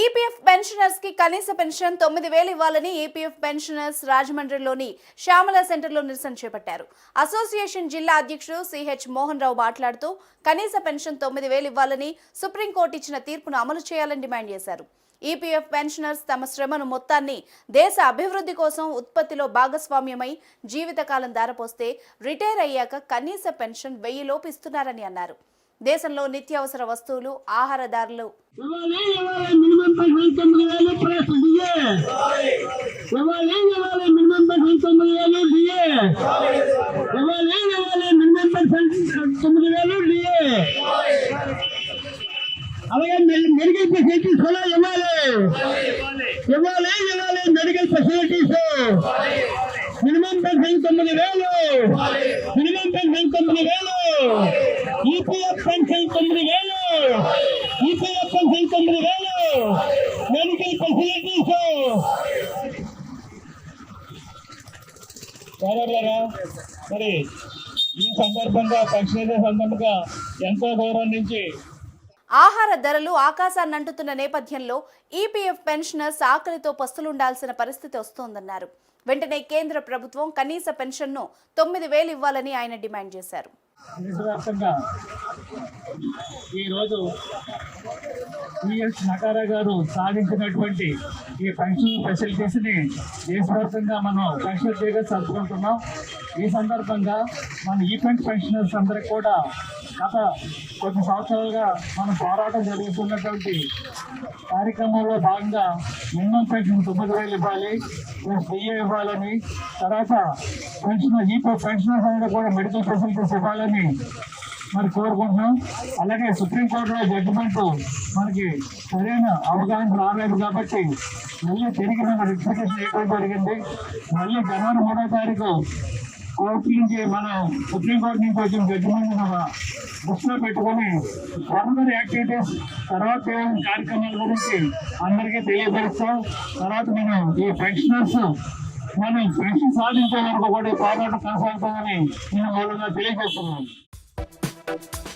EPF పెన్షనర్స్కి కనీస pension తొమ్మిది వేలు ఇవ్వాలని ఈపీఎఫ్ పెన్షనర్స్ రాజమండ్రిలోని శ్యామల సెంటర్లో నిరసన చేపట్టారు. అసోసియేషన్ జిల్లా అధ్యక్షుడు సిహెచ్ మోహన్ రావు మాట్లాడుతూ కనీస పెన్షన్ తొమ్మిది వేలు ఇవ్వాలని సుప్రీంకోర్టు ఇచ్చిన తీర్పును అమలు చేయాలని డిమాండ్ చేశారు. ఈపీఎఫ్ పెన్షనర్స్ తమ శ్రమను మొత్తాన్ని దేశ అభివృద్ధి కోసం ఉత్పత్తిలో భాగస్వామ్యమై జీవితకాలం ధారపోస్తే రిటైర్ అయ్యాక కనీస పెన్షన్ వెయ్యి లోపిస్తున్నారని అన్నారు. దేశంలో నిత్యావసర వస్తువులు ఆహారదారులు ధరలు అలాగే మెడికల్ ఫెసిలిటీస్ కూడా ఇవ్వాలి ఇవ్వాలి ఇవ్వాలి మెడికల్ ఫెసిలిటీస్ మినిమం పెన్షన్ తొమ్మిది వేలు. మినిమం పెన్షన్ తొమ్మిది వేలు. ఈపీఎఫ్ పెన్షన్ తొమ్మిది వేలు. ఈపీఎఫ్ పెన్షన్ తొమ్మిది వేలు మెడికల్ ఫెసిలిటీస్ సోదరులారా మరి ఈ సందర్భంగా పక్షేద సందర్భంగా ఎంతో గౌరవం నుంచి ఆహార ధరలు ఆకాశాన్ని అంటుతున్న నేపథ్యంలో ఈపీఎఫ్ పెన్షనర్స్ ఆకలితో పస్తులుండాల్సిన పరిస్థితి వస్తోందన్నారు. వెంటనే కేంద్ర ప్రభుత్వం కనీస పెన్షన్ను తొమ్మిది వేలు ఇవ్వాలని ఆయన డిమాండ్ చేశారు. ఈరోజు పిఎస్ నకారా గారు సాధించినటువంటి ఈ ఫంక్షన్ ఫెసిలిటీస్ని దేశవ్యాప్తంగా మనం పెన్షన్ చేయగా జరుపుకుంటున్నాం. ఈ సందర్భంగా మన ఈవెంట్ ఫంక్షనర్స్ అందరికి కూడా గత కొన్ని సంవత్సరాలుగా మనం పోరాటం జరుగుతున్నటువంటి కార్యక్రమంలో భాగంగా మినిమం పెన్షన్ తొమ్మిది వేలు ఇవ్వాలి ప్లస్ డిఏ ఇవ్వాలని తర్వాత పెన్షన్ ఈ పెన్షనర్స్ అందరూ కూడా మెడికల్ ఫెసిలిటీస్ ఇవ్వాలని మరి కోరుకుంటున్నాం. అలాగే సుప్రీంకోర్టులో జడ్జిమెంట్ మనకి సరైన అవగాహన రాలేదు కాబట్టి మళ్ళీ తిరిగి మన రిప్లికేషన్ చేయడం జరిగింది. మళ్ళీ జనవరి మూడో తారీఖు కోర్టు నుంచి మనం సుప్రీంకోర్టు నుంచి వచ్చిన జడ్జిమెంట్ దృష్టిలో పెట్టుకొని ఫర్దర్ యాక్టివిటీస్ తర్వాత ఏం కార్యక్రమాల గురించి అందరికీ తెలియపరుస్తాం. తర్వాత మనం ఈ పెన్షనర్స్ మనం పెన్షన్ సాధించే వరకు కూడా పోరాటం కొనసాగుతుందని నేను మూలంగా తెలియజేస్తున్నాను. Música